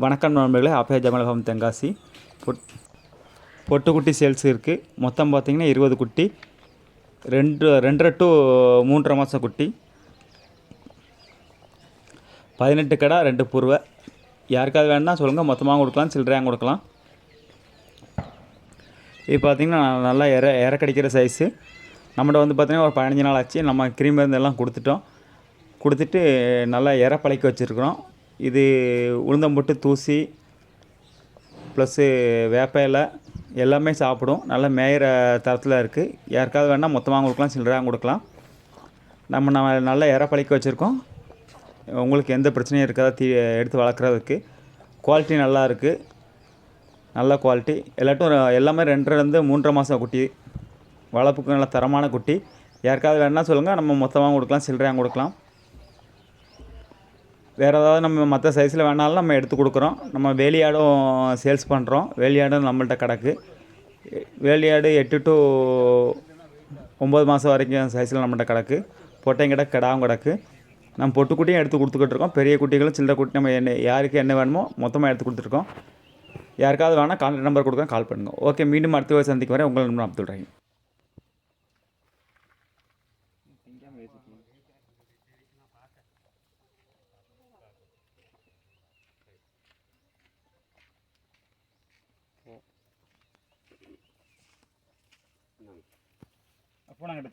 வணக்கம் நண்பர்களே ஆப்பே ஜமலகம் தென்காசி. பொட் பொட்டுக்குட்டி சேல்ஸ் இருக்குது மொத்தம் பார்த்திங்கன்னா இருபது குட்டி. ரெண்டு ரெண்டரை டு மூன்றரை மாதம் குட்டி. பதினெட்டு கடை ரெண்டு புருவை. யாருக்காவது வேணுன்னா சொல்லுங்கள் மொத்தமாக கொடுக்கலாம் சில்லறையாக கொடுக்கலாம். இது பார்த்திங்கன்னா நல்லா இற இறக்கடிக்கிற சைஸு நம்மகிட்ட வந்து பார்த்திங்கன்னா ஒரு பதினஞ்சு நாள் ஆச்சு. நம்ம கிரீம் மருந்து எல்லாம் கொடுத்துட்டோம். கொடுத்துட்டு நல்லா இற பழக்கி வச்சுருக்குறோம். இது உளுந்தம்பொட்டு தூசி ப்ளஸ்ஸு வேப்ப இலை எல்லாமே சாப்பிடும். நல்லா மேயிற தரத்தில் இருக்குது யாருக்காவது வேணால் மொத்தமாக கொடுக்கலாம் சில்லறையாக கொடுக்கலாம். நம்ம நம்ம நல்லா இற பழிக்க வச்சுருக்கோம். உங்களுக்கு எந்த பிரச்சனையும் இருக்காது தீ எடுத்து வளர்க்குறதுக்கு. குவாலிட்டி நல்லா இருக்குது நல்ல குவாலிட்டி எல்லாட்டும் எல்லாமே ரெண்டுலேருந்து மூன்றரை மாதம் குட்டி. வளர்ப்புக்கு நல்ல தரமான குட்டி. யாருக்காவது வேணால் சொல்லுங்கள் நம்ம மொத்தமாக கொடுக்கலாம் சில்லறையாக கொடுக்கலாம். வேறு ஏதாவது நம்ம மற்ற சைஸில் வேணாலும் நம்ம எடுத்து கொடுக்குறோம். நம்ம வேலியாடும் சேல்ஸ் பண்ணுறோம் வேலியாடும் நம்மள்ட்ட கிடக்கு. வேலியாடு எட்டு டு ஒம்பது மாதம் வரைக்கும் சைஸில் நம்மள்ட்ட கிடக்கு. பொட்டையும் கிடக்கு கிடாவும் கிடக்கு. நம்ம பொட்டுக்குட்டியும் எடுத்து கொடுத்துக்கிட்டு இருக்கோம். பெரிய குட்டிகளும் சில்லற குட்டி நம்ம என்ன யாருக்கு என்ன வேணுமோ மொத்தமாக எடுத்து கொடுத்துருக்கோம். யாருக்காவது வேணால் கான்டாக்ட் நம்பர் கொடுக்குறேன் கால் பண்ணுங்கள் ஓகே மீண்டும் அடுத்த சந்திக்கு வரேன் உங்களை நம்ம அப்துல் ரஹீம். பூனை கிட்ட